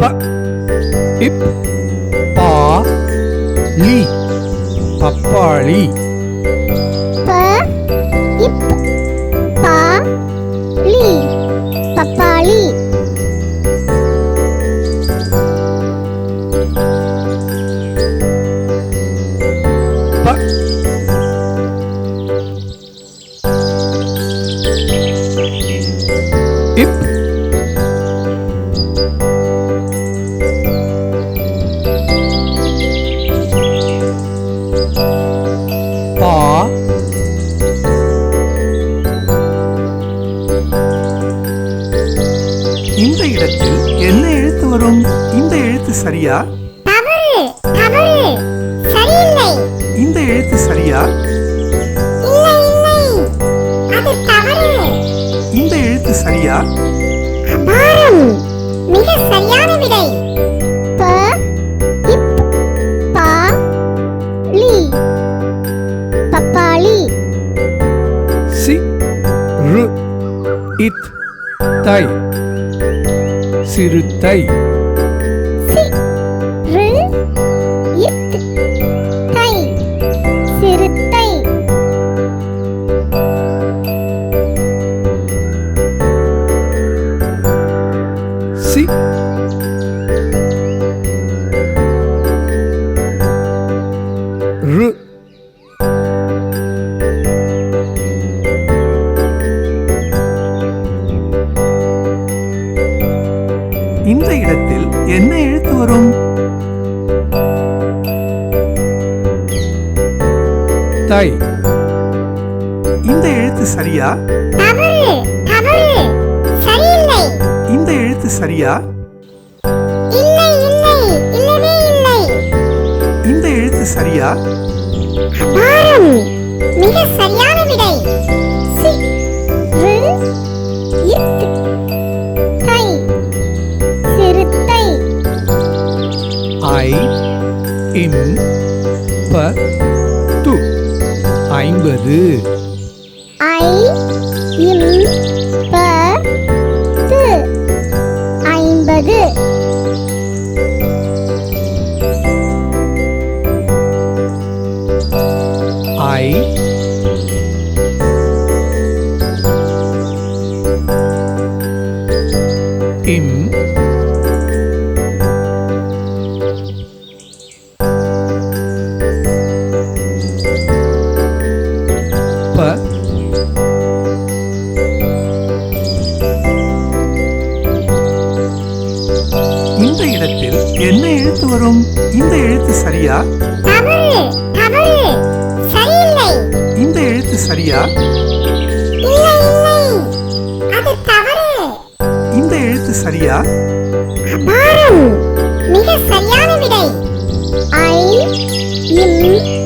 ปะอิปปอลีปะปาลีปะอิปปาลีปะปาลีปะอิป இடத்தில் என்ன எழுத்து வரும்? இந்த எழுத்து சரியா? இந்த எழுத்து சரியா? இந்த எழுத்து சரியா? மிக சரியான விடை. பப்பாளி. சி ரு இத் தை. சிறுத்தை சி ரு இத் தை சிறுத்தை சி இந்த இடத்தில் என்ன எழுத்து வரும்? தை. இந்த எழுத்து சரியா? இந்த எழுத்து சரியா? இல்லை இல்லை. இல்லவே இல்லை. இந்த எழுத்து சரியா? மிக சரியான விடை. ஐ இம் ப து. ஐம்பது. ஐ இம் என்ன எழுத்து வரும்? இந்த எழுத்து சரியா? இந்த எழுத்து சரியா? இந்த எழுத்து சரியா? மிக சரியான விடை. ஐ இம்